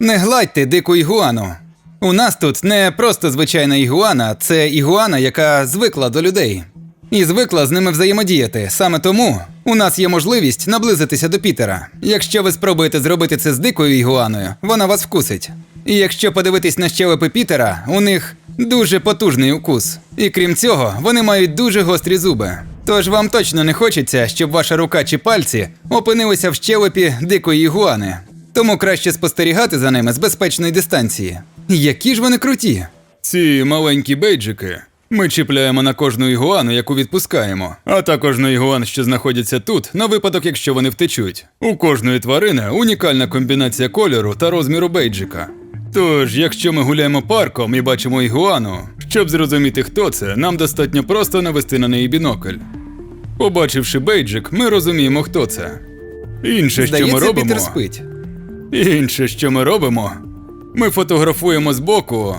Не гладьте дику ігуану. У нас тут не просто звичайна ігуана, це ігуана, яка звикла до людей. І звикла з ними взаємодіяти. Саме тому у нас є можливість наблизитися до Пітера. Якщо ви спробуєте зробити це з дикою ігуаною, вона вас вкусить. І якщо подивитись на щелепи Пітера, у них дуже потужний укус. І крім цього, вони мають дуже гострі зуби. Тож вам точно не хочеться, щоб ваша рука чи пальці опинилися в щелепі дикої ігуани. Тому краще спостерігати за ними з безпечної дистанції. Які ж вони круті! Ці маленькі бейджики ми чіпляємо на кожну ігуану, яку відпускаємо, а також на ігуан, що знаходяться тут, на випадок, якщо вони втечуть. У кожної тварини унікальна комбінація кольору та розміру бейджика. Тож, якщо ми гуляємо парком і бачимо ігуану, щоб зрозуміти, хто це, нам достатньо просто навести на неї бінокль. Побачивши бейджик, ми розуміємо, хто це. Інше, що ми Здається, робимо. Пітер спить. Інше, що ми робимо, ми фотографуємо збоку